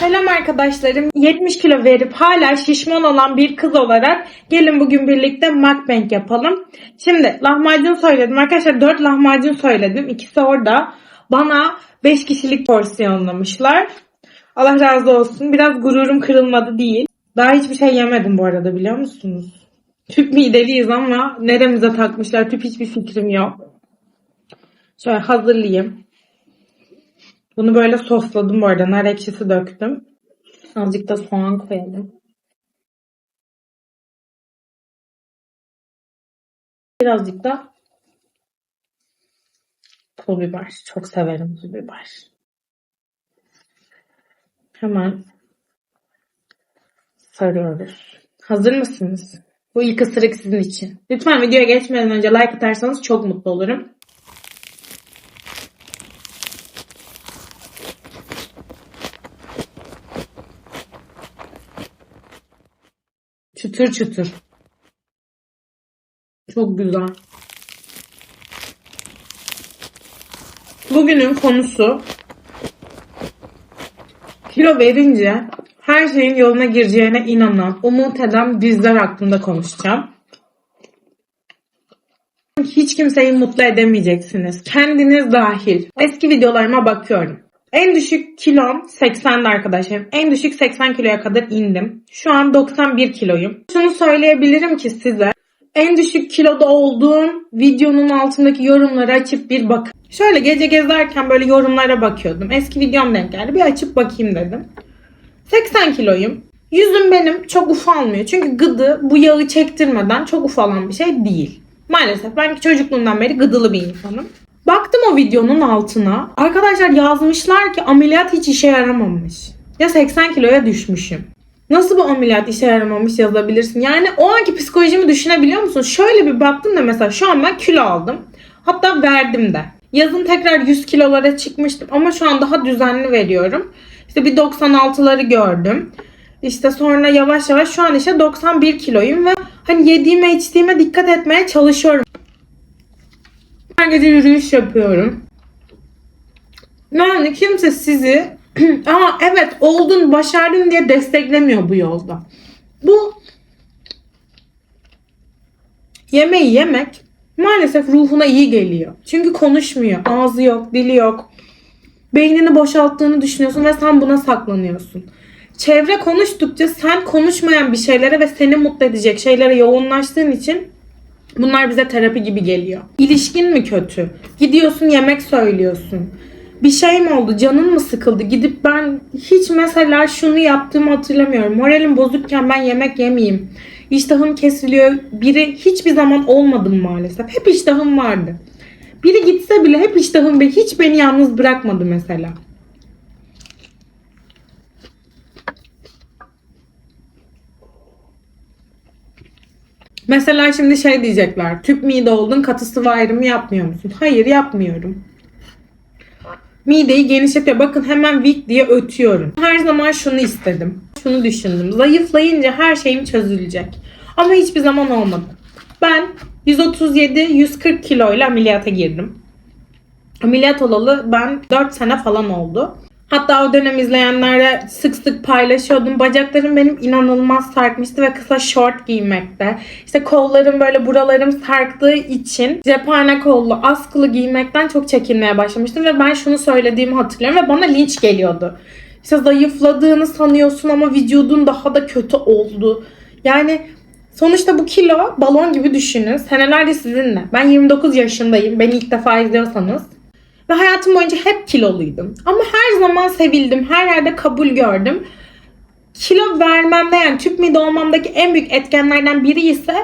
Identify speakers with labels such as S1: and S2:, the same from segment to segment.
S1: Selam arkadaşlarım. 70 kilo verip hala şişman olan bir kız olarak gelin bugün birlikte mukbang yapalım. Şimdi lahmacun söyledim. Arkadaşlar 4 lahmacun söyledim. İkisi orada. Bana 5 kişilik porsiyonlamışlar. Allah razı olsun. Biraz gururum kırılmadı değil. Daha hiçbir şey yemedim bu arada biliyor musunuz? Tüp mideliyiz ama neremize takmışlar tüp hiçbir fikrim yok. Şöyle hazırlayayım. Bunu böyle sosladım bu arada. Nar ekşisi döktüm. Azıcık da soğan koyalım. Birazcık da pul biber. Çok severim pul biber. Hemen sarıyoruz. Hazır mısınız? Bu ilk ısırık sizin için. Lütfen videoya geçmeden önce like atarsanız çok mutlu olurum. Çıtır çıtır. Çok güzel. Bugünün konusu kilo verince her şeyin yoluna gireceğine inanan, umut eden bizler hakkında konuşacağım. Hiç kimseyi mutlu edemeyeceksiniz. Kendiniz dahil. Eski videolarıma bakıyorum. En düşük kilom 80'di arkadaşlarım. En düşük 80 kiloya kadar indim. Şu an 91 kiloyum. Şunu söyleyebilirim ki size. En düşük kiloda olduğum videonun altındaki yorumları açıp bir bakın. Şöyle gece gezerken böyle yorumlara bakıyordum. Eski videom denk geldi. Bir açıp bakayım dedim. 80 kiloyum. Yüzüm benim çok ufalmıyor. Çünkü gıdı bu yağı çektirmeden çok ufalan bir şey değil. Maalesef ben çocukluğumdan beri gıdılı bir insanım. Baktım o videonun altına. Arkadaşlar yazmışlar ki ameliyat hiç işe yaramamış. Ya 80 kiloya düşmüşüm. Nasıl bu ameliyat işe yaramamış yazabilirsin? Yani o anki psikolojimi düşünebiliyor musun? Şöyle bir baktım da mesela şu an ben kilo aldım. Hatta verdim de. Yazın tekrar 100 kilolara çıkmıştım ama şu an daha düzenli veriyorum. İşte bir 96'ları gördüm. İşte sonra yavaş yavaş şu an işte 91 kiloyum ve hani yediğime içtiğime dikkat etmeye çalışıyorum. Her gece yürüyüş yapıyorum. Yani kimse sizi ama evet oldun başardın diye desteklemiyor bu yolda. Bu yemeği yemek maalesef ruhuna iyi geliyor. Çünkü konuşmuyor. Ağzı yok, dili yok. Beynini boşalttığını düşünüyorsun ve sen buna saklanıyorsun. Çevre konuştukça sen konuşmayan bir şeylere ve seni mutlu edecek şeylere yoğunlaştığın için bunlar bize terapi gibi geliyor. İlişkin mi kötü? Gidiyorsun yemek söylüyorsun. Bir şey mi oldu? Canın mı sıkıldı? Gidip ben hiç mesela şunu yaptığımı hatırlamıyorum. Moralim bozukken ben yemek yemeyeyim. İştahım kesiliyor. Biri hiçbir zaman olmadım maalesef. Hep iştahım vardı. Biri gitse bile hep iştahım ve hiç beni yalnız bırakmadı mesela. Mesela şimdi şey diyecekler. Tüp mide oldun katı sıvı ayrımı yapmıyor musun? Hayır yapmıyorum. Mideyi genişletiyor. Bakın hemen vik diye ötüyorum. Her zaman şunu istedim. Şunu düşündüm. Zayıflayınca her şeyim çözülecek. Ama hiçbir zaman olmadı. Ben 137-140 kiloyla ameliyata girdim. Ameliyat olalı ben 4 sene falan oldu. Hatta o dönem izleyenlerle sık sık paylaşıyordum. Bacaklarım benim inanılmaz sarkmıştı ve kısa short giymekte. İşte kollarım böyle buralarım sarktığı için cephane kollu askılı giymekten çok çekinmeye başlamıştım. Ve ben şunu söylediğimi hatırlıyorum ve bana linç geliyordu. İşte zayıfladığını sanıyorsun ama vücudun daha da kötü oldu. Yani sonuçta bu kilo balon gibi düşünün. Senelerce sizinle. Ben 29 yaşındayım. Beni ilk defa izliyorsanız. Ve hayatım boyunca hep kiloluydum. Ama her zaman sevildim. Her yerde kabul gördüm. Kilo vermemde yani tüp mide olmamdaki en büyük etkenlerden biri ise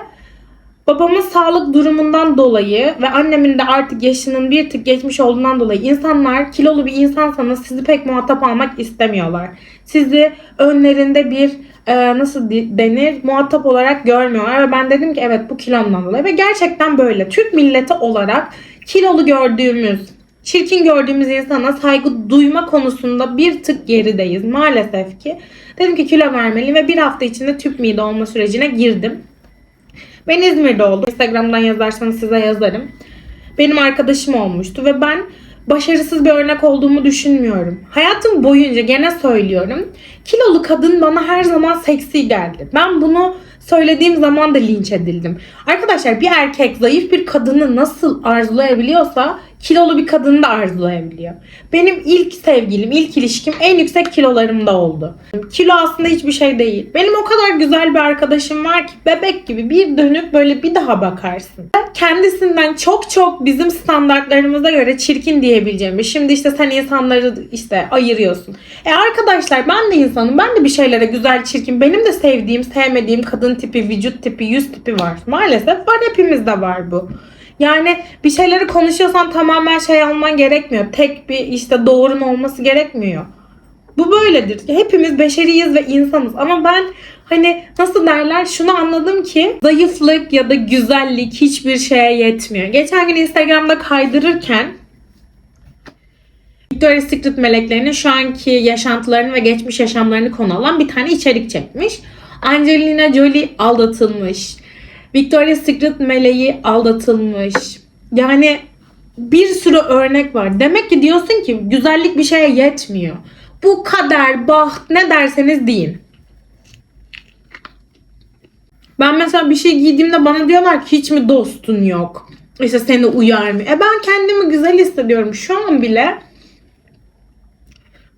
S1: babamın sağlık durumundan dolayı ve annemin de artık yaşının bir tık geçmiş olduğundan dolayı insanlar kilolu bir insansanız sizi pek muhatap almak istemiyorlar. Sizi önlerinde bir e, nasıl denir muhatap olarak görmüyorlar ve ben dedim ki evet bu kilomdan dolayı ve gerçekten böyle Türk milleti olarak kilolu gördüğümüz çirkin gördüğümüz insana saygı duyma konusunda bir tık gerideyiz maalesef ki. Dedim ki kilo vermeliyim ve bir hafta içinde tüp mide olma sürecine girdim. Ben İzmir'de oldum. Instagram'dan yazarsanız size yazarım. Benim arkadaşım olmuştu ve ben başarısız bir örnek olduğumu düşünmüyorum. Hayatım boyunca gene söylüyorum. Kilolu kadın bana her zaman seksi geldi. Ben bunu söylediğim zaman da linç edildim. Arkadaşlar bir erkek zayıf bir kadını nasıl arzulayabiliyorsa kilolu bir kadını da arzulayabiliyor. Benim ilk sevgilim, ilk ilişkim en yüksek kilolarımda oldu. Kilo aslında hiçbir şey değil. Benim o kadar güzel bir arkadaşım var ki bebek gibi bir dönüp böyle bir daha bakarsın. Kendisinden çok çok bizim standartlarımıza göre çirkin diyebileceğim. Şimdi işte sen insanları işte ayırıyorsun. E arkadaşlar ben de insanım. Ben de bir şeylere güzel, çirkin. Benim de sevdiğim, sevmediğim kadın tipi, vücut tipi, yüz tipi var. Maalesef var hepimizde var bu. Yani bir şeyleri konuşuyorsan tamamen şey alman gerekmiyor. Tek bir işte doğrun olması gerekmiyor. Bu böyledir. Hepimiz beşeriyiz ve insanız. Ama ben hani nasıl derler şunu anladım ki zayıflık ya da güzellik hiçbir şeye yetmiyor. Geçen gün Instagram'da kaydırırken Victoria's Secret meleklerinin şu anki yaşantılarını ve geçmiş yaşamlarını konu alan bir tane içerik çekmiş. Angelina Jolie aldatılmış. Victoria's Secret meleği aldatılmış. Yani bir sürü örnek var. Demek ki diyorsun ki güzellik bir şeye yetmiyor. Bu kader, baht ne derseniz deyin. Ben mesela bir şey giydiğimde bana diyorlar ki hiç mi dostun yok? İşte seni uyar mı? E ben kendimi güzel hissediyorum. Şu an bile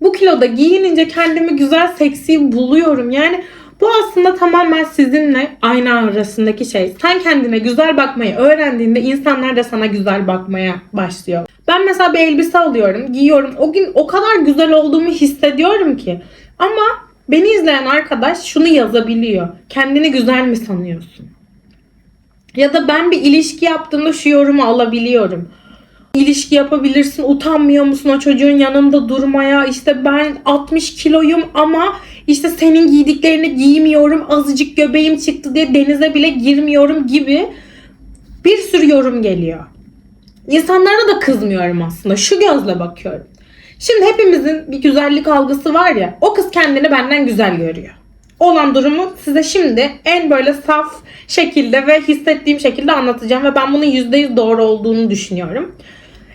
S1: bu kiloda giyinince kendimi güzel, seksi buluyorum. Yani bu aslında tamamen sizinle ayna arasındaki şey. Sen kendine güzel bakmayı öğrendiğinde insanlar da sana güzel bakmaya başlıyor. Ben mesela bir elbise alıyorum, giyiyorum. O gün o kadar güzel olduğumu hissediyorum ki. Ama beni izleyen arkadaş şunu yazabiliyor. Kendini güzel mi sanıyorsun? Ya da ben bir ilişki yaptığımda şu yorumu alabiliyorum. İlişki yapabilirsin, utanmıyor musun o çocuğun yanında durmaya? İşte ben 60 kiloyum ama işte senin giydiklerini giymiyorum, azıcık göbeğim çıktı diye denize bile girmiyorum gibi bir sürü yorum geliyor. İnsanlara da kızmıyorum aslında. Şu gözle bakıyorum. Şimdi hepimizin bir güzellik algısı var ya. O kız kendini benden güzel görüyor. Olan durumu size şimdi en böyle saf şekilde ve hissettiğim şekilde anlatacağım. Ve ben bunun %100 doğru olduğunu düşünüyorum.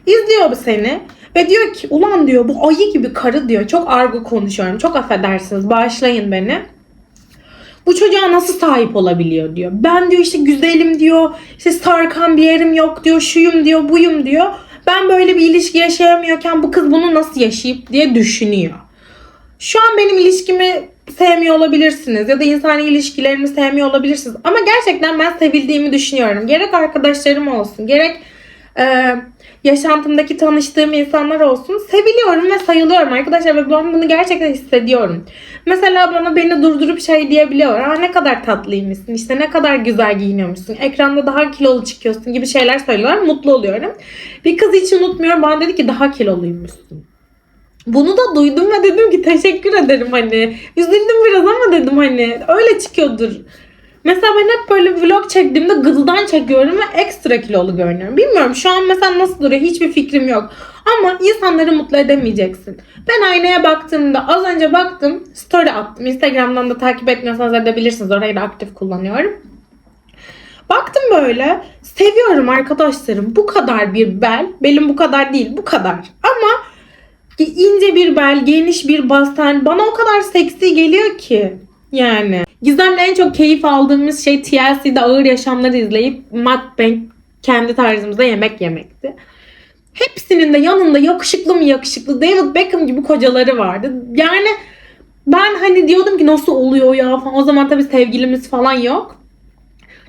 S1: İzliyor bu seni. Ve diyor ki ulan diyor bu ayı gibi karı diyor. Çok argo konuşuyorum. Çok affedersiniz. Bağışlayın beni. Bu çocuğa nasıl sahip olabiliyor diyor. Ben diyor işte güzelim diyor. İşte sarkan bir yerim yok diyor. Şuyum diyor buyum diyor. Ben böyle bir ilişki yaşayamıyorken bu kız bunu nasıl yaşayıp diye düşünüyor. Şu an benim ilişkimi sevmiyor olabilirsiniz ya da insani ilişkilerimi sevmiyor olabilirsiniz. Ama gerçekten ben sevildiğimi düşünüyorum. Gerek arkadaşlarım olsun, gerek e, yaşantımdaki tanıştığım insanlar olsun. Seviliyorum ve sayılıyorum arkadaşlar ve ben bunu gerçekten hissediyorum. Mesela bana beni durdurup şey diyebiliyor. Aa ne kadar tatlıymışsın, işte ne kadar güzel giyiniyormuşsun, ekranda daha kilolu çıkıyorsun gibi şeyler söylüyorlar. Mutlu oluyorum. Bir kız hiç unutmuyorum bana dedi ki daha kiloluymuşsun. Bunu da duydum ve dedim ki teşekkür ederim hani. Üzüldüm biraz ama dedim hani öyle çıkıyordur. Mesela ben hep böyle vlog çektiğimde gıdıdan çekiyorum ve ekstra kilolu görünüyorum. Bilmiyorum şu an mesela nasıl duruyor hiçbir fikrim yok. Ama insanları mutlu edemeyeceksin. Ben aynaya baktığımda az önce baktım story attım. Instagram'dan da takip etmiyorsanız edebilirsiniz. Orayı da aktif kullanıyorum. Baktım böyle seviyorum arkadaşlarım. Bu kadar bir bel. Belim bu kadar değil bu kadar. Ama ince bir bel, geniş bir basen bana o kadar seksi geliyor ki. Yani. Gizem'le en çok keyif aldığımız şey TLC'de ağır yaşamları izleyip mukbang kendi tarzımızda yemek yemekti. Hepsinin de yanında yakışıklı mı yakışıklı David Beckham gibi kocaları vardı. Yani ben hani diyordum ki nasıl oluyor ya falan. O zaman tabii sevgilimiz falan yok.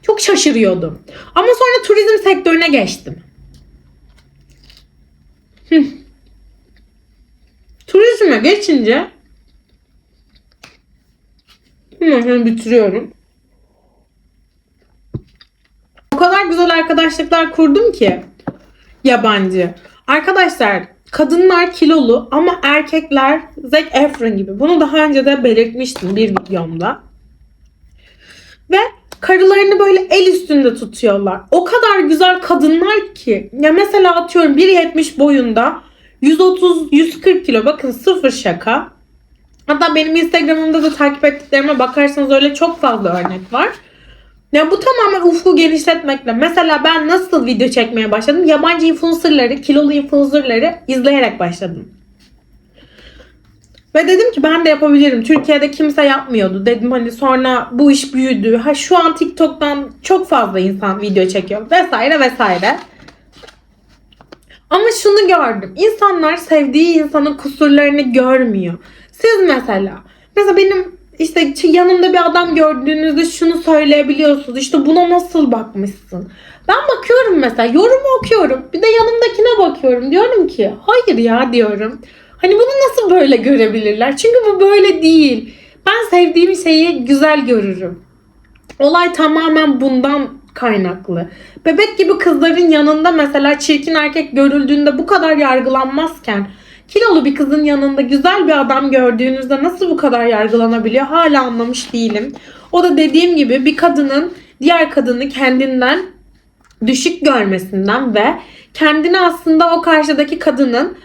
S1: Çok şaşırıyordum. Ama sonra turizm sektörüne geçtim. Turizme geçince Hemen bitiriyorum. O kadar güzel arkadaşlıklar kurdum ki yabancı. Arkadaşlar kadınlar kilolu ama erkekler Zac Efron gibi. Bunu daha önce de belirtmiştim bir videomda. Ve karılarını böyle el üstünde tutuyorlar. O kadar güzel kadınlar ki. Ya mesela atıyorum 1.70 boyunda 130-140 kilo bakın sıfır şaka. Hatta benim Instagram'ımda da takip ettiklerime bakarsanız öyle çok fazla örnek var. Ya bu tamamen ufku genişletmekle. Mesela ben nasıl video çekmeye başladım? Yabancı influencerları, kilolu influencerları izleyerek başladım. Ve dedim ki ben de yapabilirim. Türkiye'de kimse yapmıyordu. Dedim hani sonra bu iş büyüdü. Ha şu an TikTok'tan çok fazla insan video çekiyor vesaire vesaire. Ama şunu gördüm. İnsanlar sevdiği insanın kusurlarını görmüyor. Siz mesela mesela benim işte yanımda bir adam gördüğünüzde şunu söyleyebiliyorsunuz. İşte buna nasıl bakmışsın? Ben bakıyorum mesela yorumu okuyorum. Bir de yanımdakine bakıyorum. Diyorum ki hayır ya diyorum. Hani bunu nasıl böyle görebilirler? Çünkü bu böyle değil. Ben sevdiğim şeyi güzel görürüm. Olay tamamen bundan kaynaklı. Bebek gibi kızların yanında mesela çirkin erkek görüldüğünde bu kadar yargılanmazken kilolu bir kızın yanında güzel bir adam gördüğünüzde nasıl bu kadar yargılanabiliyor hala anlamış değilim. O da dediğim gibi bir kadının diğer kadını kendinden düşük görmesinden ve kendini aslında o karşıdaki kadının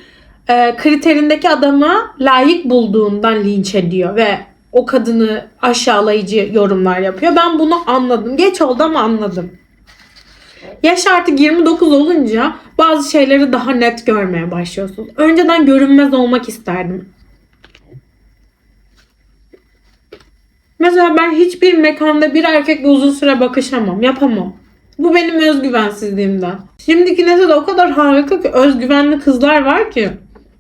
S1: e, kriterindeki adama layık bulduğundan linç ediyor ve o kadını aşağılayıcı yorumlar yapıyor. Ben bunu anladım. Geç oldu ama anladım. Yaş artık 29 olunca bazı şeyleri daha net görmeye başlıyorsunuz. Önceden görünmez olmak isterdim. Mesela ben hiçbir mekanda bir erkekle uzun süre bakışamam. Yapamam. Bu benim özgüvensizliğimden. Şimdiki nesilde o kadar harika ki özgüvenli kızlar var ki.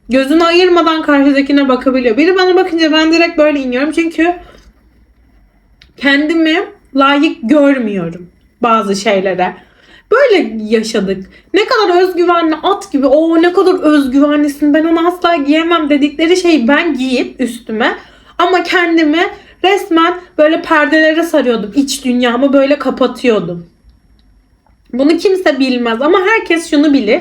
S1: Gözünü ayırmadan karşıdakine bakabiliyor. Biri bana bakınca ben direkt böyle iniyorum. Çünkü kendimi layık görmüyorum bazı şeylere. Böyle yaşadık. Ne kadar özgüvenli at gibi o ne kadar özgüvenlisin ben onu asla giyemem dedikleri şeyi ben giyip üstüme ama kendimi resmen böyle perdelere sarıyordum. İç dünyamı böyle kapatıyordum. Bunu kimse bilmez ama herkes şunu bilir.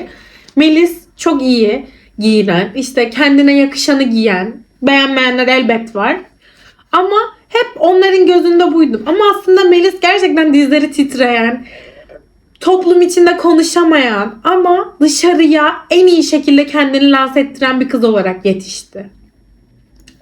S1: Melis çok iyi giyinen, işte kendine yakışanı giyen, beğenmeyenler elbet var. Ama hep onların gözünde buydum. Ama aslında Melis gerçekten dizleri titreyen, toplum içinde konuşamayan ama dışarıya en iyi şekilde kendini lanse ettiren bir kız olarak yetişti.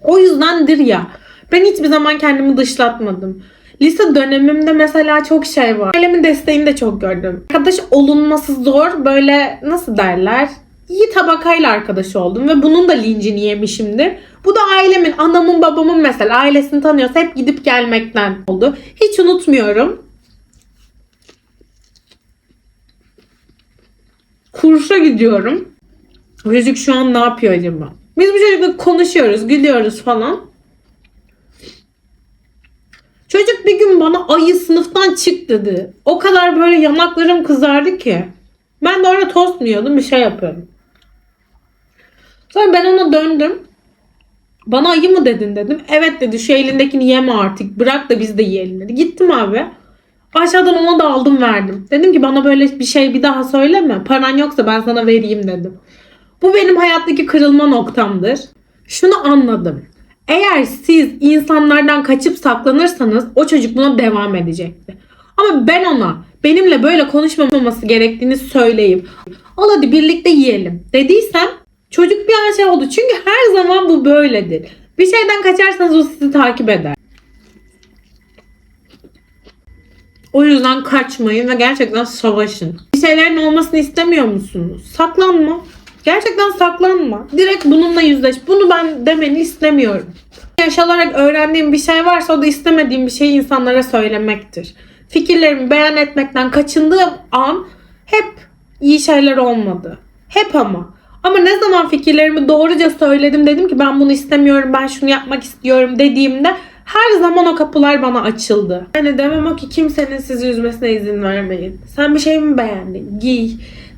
S1: O yüzdendir ya ben hiçbir zaman kendimi dışlatmadım. Lise dönemimde mesela çok şey var. Ailemin desteğini de çok gördüm. Arkadaş olunması zor böyle nasıl derler? İyi tabakayla arkadaş oldum ve bunun da lincini yemişimdir. Bu da ailemin, anamın, babamın mesela ailesini tanıyorsa hep gidip gelmekten oldu. Hiç unutmuyorum. Kursa gidiyorum. Çocuk şu an ne yapıyor acaba? Biz bu çocukla konuşuyoruz, gülüyoruz falan. Çocuk bir gün bana ayı sınıftan çık dedi. O kadar böyle yanaklarım kızardı ki. Ben de orada tost mu yiyordum bir şey yapıyordum. Sonra ben ona döndüm. Bana ayı mı dedin dedim. Evet dedi şu elindekini yeme artık. Bırak da biz de yiyelim dedi. Gittim abi. Aşağıdan ona da aldım verdim. Dedim ki bana böyle bir şey bir daha söyleme. Paran yoksa ben sana vereyim dedim. Bu benim hayattaki kırılma noktamdır. Şunu anladım. Eğer siz insanlardan kaçıp saklanırsanız o çocuk buna devam edecekti. Ama ben ona benimle böyle konuşmaması gerektiğini söyleyip al hadi birlikte yiyelim dediysem çocuk bir an şey oldu. Çünkü her zaman bu böyledir. Bir şeyden kaçarsanız o sizi takip eder. O yüzden kaçmayın ve gerçekten savaşın. Bir şeylerin olmasını istemiyor musunuz? Saklanma. Gerçekten saklanma. Direkt bununla yüzleş. Bunu ben demeni istemiyorum. Yaşanarak öğrendiğim bir şey varsa o da istemediğim bir şeyi insanlara söylemektir. Fikirlerimi beyan etmekten kaçındığım an hep iyi şeyler olmadı. Hep ama. Ama ne zaman fikirlerimi doğruca söyledim dedim ki ben bunu istemiyorum, ben şunu yapmak istiyorum dediğimde her zaman o kapılar bana açıldı. Yani demem o ki kimsenin sizi üzmesine izin vermeyin. Sen bir şey mi beğendin? Giy.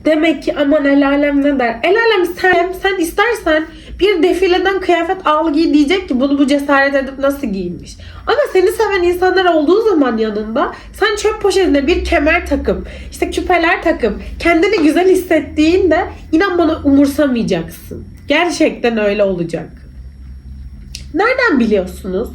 S1: Demek ki aman el alem ne der? El alem sen, sen istersen bir defileden kıyafet al giy diyecek ki bunu bu cesaret edip nasıl giymiş. Ama seni seven insanlar olduğu zaman yanında sen çöp poşetine bir kemer takıp işte küpeler takıp kendini güzel hissettiğinde inan bana umursamayacaksın. Gerçekten öyle olacak. Nereden biliyorsunuz?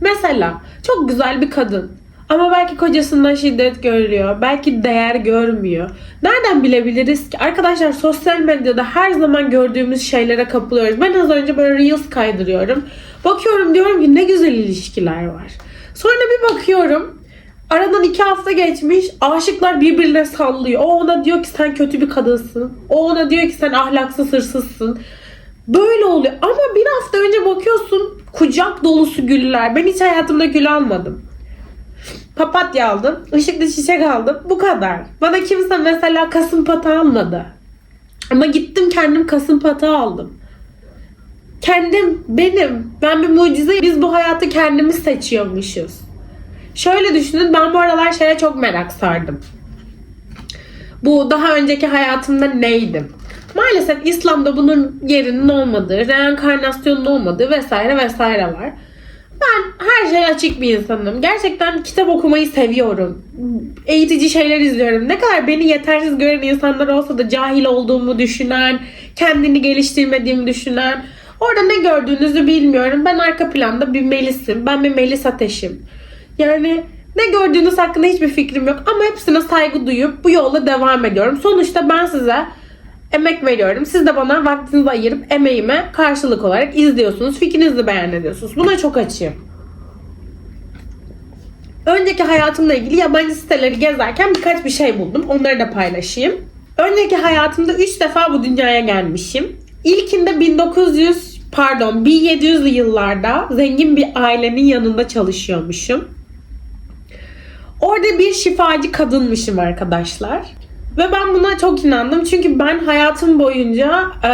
S1: Mesela çok güzel bir kadın ama belki kocasından şiddet görüyor. Belki değer görmüyor. Nereden bilebiliriz ki? Arkadaşlar sosyal medyada her zaman gördüğümüz şeylere kapılıyoruz. Ben az önce böyle Reels kaydırıyorum. Bakıyorum diyorum ki ne güzel ilişkiler var. Sonra bir bakıyorum Aradan iki hafta geçmiş. Aşıklar birbirine sallıyor. O ona diyor ki sen kötü bir kadınsın. O ona diyor ki sen ahlaksız hırsızsın. Böyle oluyor. Ama bir hafta önce bakıyorsun kucak dolusu güller. Ben hiç hayatımda gül almadım. Papatya aldım. ışıklı çiçek aldım. Bu kadar. Bana kimse mesela kasım patı almadı. Ama gittim kendim kasım patı aldım. Kendim, benim. Ben bir mucize. Biz bu hayatı kendimiz seçiyormuşuz. Şöyle düşünün ben bu aralar şeye çok merak sardım. Bu daha önceki hayatımda neydim? Maalesef İslam'da bunun yerinin olmadığı, reenkarnasyonun olmadığı vesaire vesaire var. Ben her şeye açık bir insanım. Gerçekten kitap okumayı seviyorum. Eğitici şeyler izliyorum. Ne kadar beni yetersiz gören insanlar olsa da cahil olduğumu düşünen, kendini geliştirmediğimi düşünen. Orada ne gördüğünüzü bilmiyorum. Ben arka planda bir Melis'im. Ben bir Melis Ateş'im. Yani ne gördüğünüz hakkında hiçbir fikrim yok. Ama hepsine saygı duyup bu yola devam ediyorum. Sonuçta ben size emek veriyorum. Siz de bana vaktinizi ayırıp emeğime karşılık olarak izliyorsunuz. Fikrinizi beyan ediyorsunuz. Buna çok açığım. Önceki hayatımla ilgili yabancı siteleri gezerken birkaç bir şey buldum. Onları da paylaşayım. Önceki hayatımda 3 defa bu dünyaya gelmişim. İlkinde 1900 pardon 1700'lü yıllarda zengin bir ailenin yanında çalışıyormuşum. Orada bir şifacı kadınmışım arkadaşlar. Ve ben buna çok inandım. Çünkü ben hayatım boyunca e,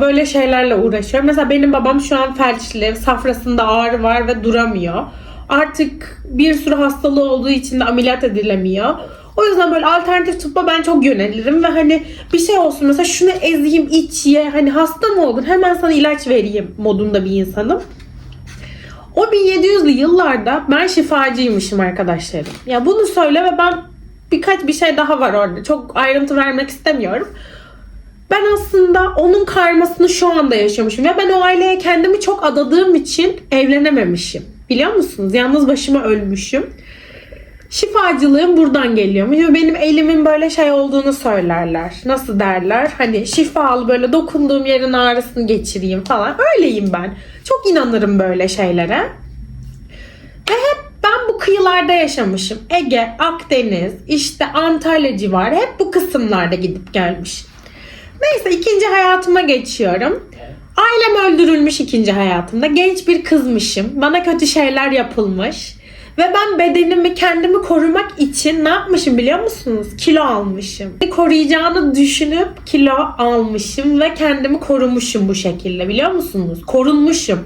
S1: böyle şeylerle uğraşıyorum. Mesela benim babam şu an felçli, safrasında ağrı var ve duramıyor. Artık bir sürü hastalığı olduğu için de ameliyat edilemiyor. O yüzden böyle alternatif tıbba ben çok yönelirim ve hani bir şey olsun mesela şunu ezeyim iç ye hani hasta mı oldun hemen sana ilaç vereyim modunda bir insanım. O 1700'lü yıllarda ben şifacıymışım arkadaşlarım. Ya bunu söyle ve ben birkaç bir şey daha var orada. Çok ayrıntı vermek istemiyorum. Ben aslında onun karmasını şu anda yaşamışım. Ve ben o aileye kendimi çok adadığım için evlenememişim. Biliyor musunuz? Yalnız başıma ölmüşüm. Şifacılığım buradan geliyormuş. Ve benim elimin böyle şey olduğunu söylerler. Nasıl derler? Hani şifalı böyle dokunduğum yerin ağrısını geçireyim falan. Öyleyim ben. Çok inanırım böyle şeylere. Ve hep bu kıyılarda yaşamışım. Ege, Akdeniz, işte Antalya civarı hep bu kısımlarda gidip gelmiş. Neyse ikinci hayatıma geçiyorum. Ailem öldürülmüş ikinci hayatımda. Genç bir kızmışım. Bana kötü şeyler yapılmış. Ve ben bedenimi kendimi korumak için ne yapmışım biliyor musunuz? Kilo almışım. Koruyacağını düşünüp kilo almışım ve kendimi korumuşum bu şekilde biliyor musunuz? Korunmuşum.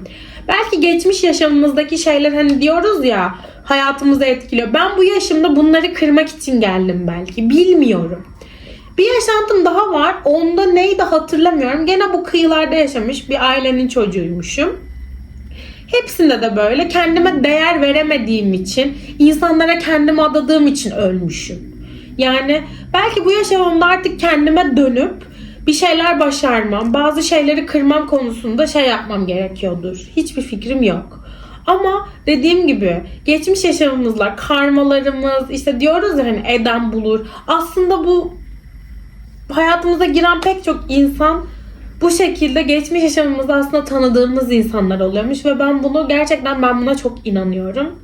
S1: Belki geçmiş yaşamımızdaki şeyler hani diyoruz ya hayatımızı etkiliyor. Ben bu yaşımda bunları kırmak için geldim belki. Bilmiyorum. Bir yaşantım daha var. Onda neydi hatırlamıyorum. Gene bu kıyılarda yaşamış bir ailenin çocuğuymuşum. Hepsinde de böyle kendime değer veremediğim için, insanlara kendimi adadığım için ölmüşüm. Yani belki bu yaşamımda artık kendime dönüp bir şeyler başarmam, bazı şeyleri kırmam konusunda şey yapmam gerekiyordur. Hiçbir fikrim yok. Ama dediğim gibi geçmiş yaşamımızla karmalarımız işte diyoruz ya hani eden bulur. Aslında bu hayatımıza giren pek çok insan bu şekilde geçmiş yaşamımızda aslında tanıdığımız insanlar oluyormuş ve ben bunu gerçekten ben buna çok inanıyorum.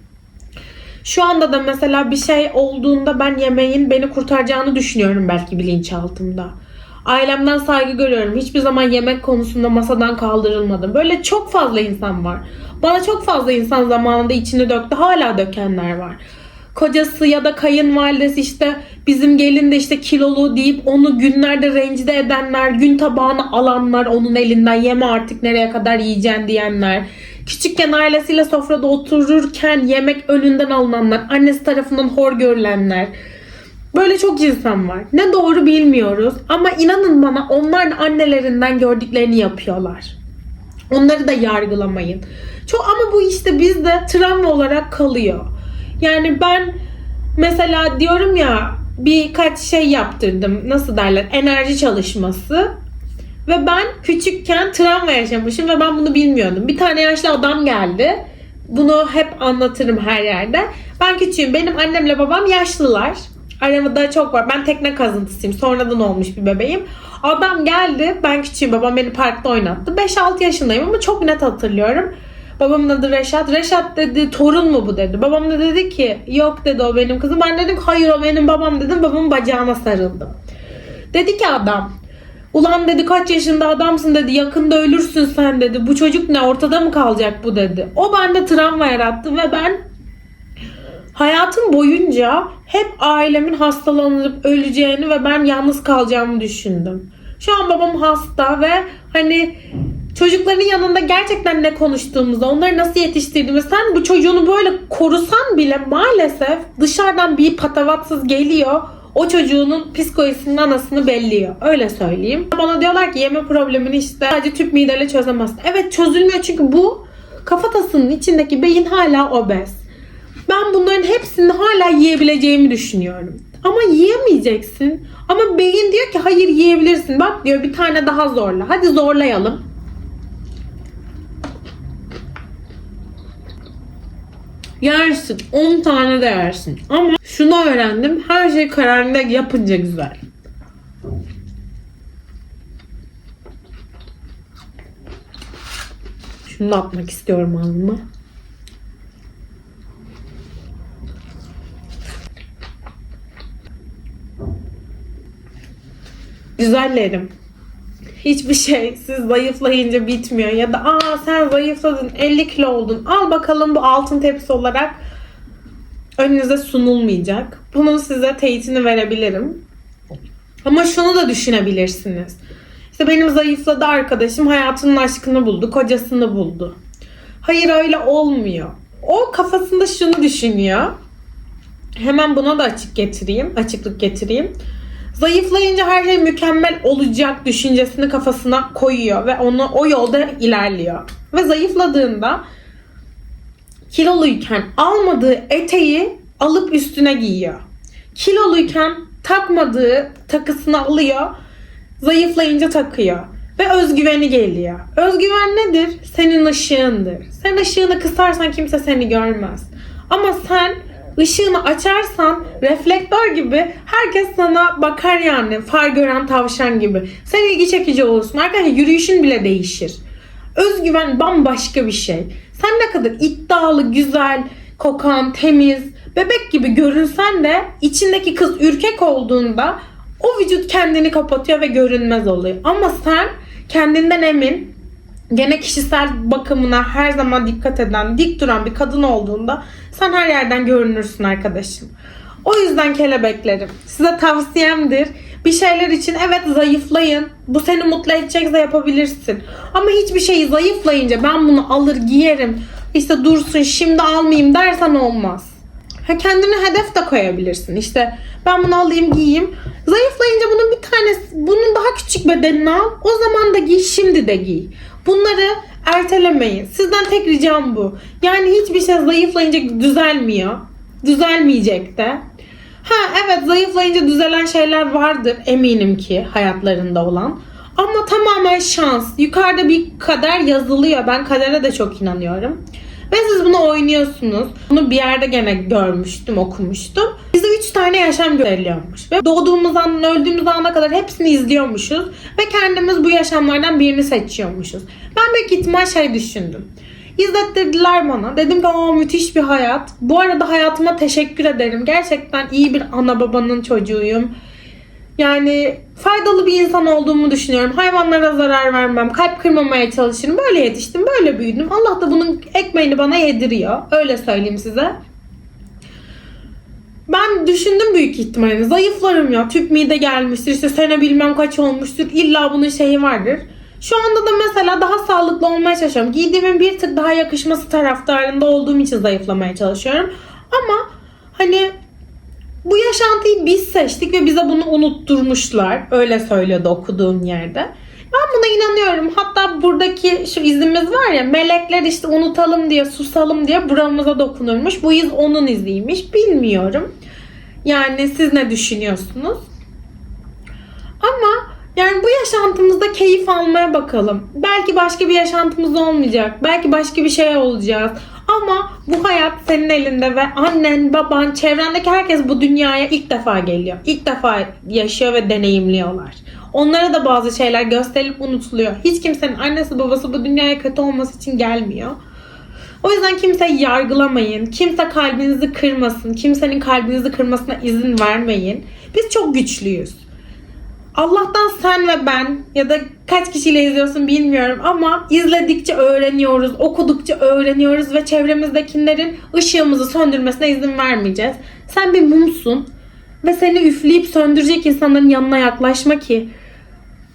S1: Şu anda da mesela bir şey olduğunda ben yemeğin beni kurtaracağını düşünüyorum belki bilinçaltımda. Ailemden saygı görüyorum. Hiçbir zaman yemek konusunda masadan kaldırılmadım. Böyle çok fazla insan var. Bana çok fazla insan zamanında içini döktü. Hala dökenler var. Kocası ya da kayınvalidesi işte bizim gelin de işte kilolu deyip onu günlerde rencide edenler, gün tabağını alanlar onun elinden yeme artık nereye kadar yiyeceksin diyenler. Küçükken ailesiyle sofrada otururken yemek önünden alınanlar, annesi tarafından hor görülenler. Böyle çok insan var. Ne doğru bilmiyoruz ama inanın bana onlar da annelerinden gördüklerini yapıyorlar. Onları da yargılamayın. Çok ama bu işte bizde travma olarak kalıyor. Yani ben mesela diyorum ya birkaç şey yaptırdım. Nasıl derler? Enerji çalışması. Ve ben küçükken travma yaşamışım ve ben bunu bilmiyordum. Bir tane yaşlı adam geldi. Bunu hep anlatırım her yerde. Ben küçüğüm. Benim annemle babam yaşlılar. Aramda çok var. Ben tekne kazıntısıyım. Sonradan olmuş bir bebeğim. Adam geldi. Ben küçüğüm. Babam beni parkta oynattı. 5-6 yaşındayım ama çok net hatırlıyorum. Babamın adı Reşat. Reşat dedi torun mu bu dedi. Babam da dedi ki yok dedi o benim kızım. Ben dedim hayır o benim babam dedim. Babamın bacağına sarıldım. Dedi ki adam Ulan dedi kaç yaşında adamsın dedi yakında ölürsün sen dedi. Bu çocuk ne ortada mı kalacak bu dedi. O bende travma yarattı ve ben hayatım boyunca hep ailemin hastalanıp öleceğini ve ben yalnız kalacağımı düşündüm. Şu an babam hasta ve hani çocukların yanında gerçekten ne konuştuğumuzda, onları nasıl yetiştirdiğimiz, sen bu çocuğunu böyle korusan bile maalesef dışarıdan bir patavatsız geliyor. O çocuğunun psikolojisinin anasını belliyor. Öyle söyleyeyim. Bana diyorlar ki yeme problemini işte sadece tüp mideyle çözemezsin. Evet çözülmüyor çünkü bu kafatasının içindeki beyin hala obez. Ben bunların hepsini hala yiyebileceğimi düşünüyorum. Ama yiyemeyeceksin. Ama beyin diyor ki hayır yiyebilirsin. Bak diyor bir tane daha zorla. Hadi zorlayalım. Yersin. 10 tane de yersin. Ama şunu öğrendim. Her şey kararında yapınca güzel. Şunu atmak istiyorum ağzıma. Güzellerim. Hiçbir şey siz zayıflayınca bitmiyor. Ya da aa sen zayıfladın 50 kilo oldun. Al bakalım bu altın tepsi olarak önünüze sunulmayacak. Bunun size teyitini verebilirim. Ama şunu da düşünebilirsiniz. İşte benim zayıfladı arkadaşım hayatının aşkını buldu, kocasını buldu. Hayır öyle olmuyor. O kafasında şunu düşünüyor. Hemen buna da açık getireyim, açıklık getireyim. Zayıflayınca her şey mükemmel olacak düşüncesini kafasına koyuyor ve onu o yolda ilerliyor. Ve zayıfladığında kiloluyken almadığı eteği alıp üstüne giyiyor. Kiloluyken takmadığı takısını alıyor, zayıflayınca takıyor. Ve özgüveni geliyor. Özgüven nedir? Senin ışığındır. Sen ışığını kısarsan kimse seni görmez. Ama sen ışığını açarsan reflektör gibi herkes sana bakar yani. Far gören tavşan gibi. Sen ilgi çekici olursun. Arkadaşlar yürüyüşün bile değişir. Özgüven bambaşka bir şey. Sen ne kadar iddialı, güzel, kokan, temiz, bebek gibi görünsen de içindeki kız ürkek olduğunda o vücut kendini kapatıyor ve görünmez oluyor. Ama sen kendinden emin, gene kişisel bakımına her zaman dikkat eden, dik duran bir kadın olduğunda sen her yerden görünürsün arkadaşım. O yüzden kelebeklerim size tavsiyemdir. Bir şeyler için evet zayıflayın. Bu seni mutlu edecekse yapabilirsin. Ama hiçbir şeyi zayıflayınca ben bunu alır giyerim. İşte dursun şimdi almayayım dersen olmaz. Ha kendine hedef de koyabilirsin. İşte ben bunu alayım giyeyim. Zayıflayınca bunun bir tanesi, bunun daha küçük bedenini al. O zaman da giy, şimdi de giy. Bunları ertelemeyin. Sizden tek ricam bu. Yani hiçbir şey zayıflayınca düzelmiyor. Düzelmeyecek de. Ha evet zayıflayınca düzelen şeyler vardır eminim ki hayatlarında olan. Ama tamamen şans. Yukarıda bir kader yazılıyor. Ben kadere de çok inanıyorum. Ve siz bunu oynuyorsunuz. Bunu bir yerde gene görmüştüm, okumuştum. Bize 3 tane yaşam veriliyormuş. Ve doğduğumuz andan öldüğümüz ana kadar hepsini izliyormuşuz. Ve kendimiz bu yaşamlardan birini seçiyormuşuz. Ben büyük ihtimal şey düşündüm. İzlettirdiler bana. Dedim ki aa müthiş bir hayat. Bu arada hayatıma teşekkür ederim. Gerçekten iyi bir ana babanın çocuğuyum. Yani faydalı bir insan olduğumu düşünüyorum. Hayvanlara zarar vermem, kalp kırmamaya çalışırım. Böyle yetiştim, böyle büyüdüm. Allah da bunun ekmeğini bana yediriyor. Öyle söyleyeyim size. Ben düşündüm büyük ihtimalle. Zayıflarım ya. Tüp mide gelmiştir. işte sene bilmem kaç olmuştur. İlla bunun şeyi vardır. Şu anda da mesela daha sağlıklı olmaya çalışıyorum. Giydiğimin bir tık daha yakışması taraftarında olduğum için zayıflamaya çalışıyorum. Ama hani bu yaşantıyı biz seçtik ve bize bunu unutturmuşlar. Öyle söylüyordu okuduğum yerde. Ben buna inanıyorum. Hatta buradaki şu izimiz var ya melekler işte unutalım diye susalım diye buramıza dokunurmuş. Bu iz onun iziymiş. Bilmiyorum. Yani siz ne düşünüyorsunuz? Ama yani bu yaşantımızda keyif almaya bakalım. Belki başka bir yaşantımız olmayacak. Belki başka bir şey olacağız. Ama bu hayat senin elinde ve annen, baban, çevrendeki herkes bu dünyaya ilk defa geliyor. İlk defa yaşıyor ve deneyimliyorlar. Onlara da bazı şeyler gösterilip unutuluyor. Hiç kimsenin annesi babası bu dünyaya kötü olması için gelmiyor. O yüzden kimseyi yargılamayın. Kimse kalbinizi kırmasın. Kimsenin kalbinizi kırmasına izin vermeyin. Biz çok güçlüyüz. Allah'tan sen ve ben ya da kaç kişiyle izliyorsun bilmiyorum ama izledikçe öğreniyoruz, okudukça öğreniyoruz ve çevremizdekilerin ışığımızı söndürmesine izin vermeyeceğiz. Sen bir mumsun ve seni üfleyip söndürecek insanların yanına yaklaşma ki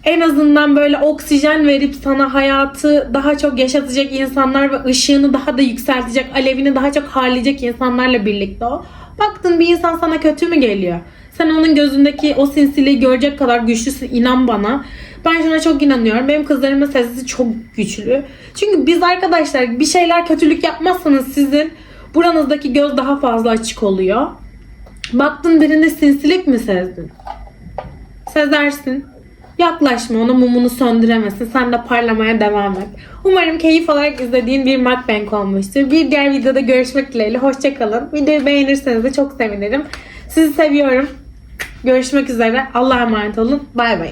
S1: en azından böyle oksijen verip sana hayatı daha çok yaşatacak insanlar ve ışığını daha da yükseltecek, alevini daha çok harlayacak insanlarla birlikte o. Baktın bir insan sana kötü mü geliyor? Sen onun gözündeki o sinsiliği görecek kadar güçlüsün inan bana. Ben şuna çok inanıyorum. Benim kızlarımın sesi çok güçlü. Çünkü biz arkadaşlar bir şeyler kötülük yapmazsanız sizin buranızdaki göz daha fazla açık oluyor. Baktın birinde sinsilik mi sezdin? Sezersin. Yaklaşma ona mumunu söndüremesin. Sen de parlamaya devam et. Umarım keyif alarak izlediğin bir mukbang olmuştur. Bir diğer videoda görüşmek dileğiyle. Hoşçakalın. Videoyu beğenirseniz de çok sevinirim. Sizi seviyorum. Görüşmek üzere. Allah'a emanet olun. Bay bay.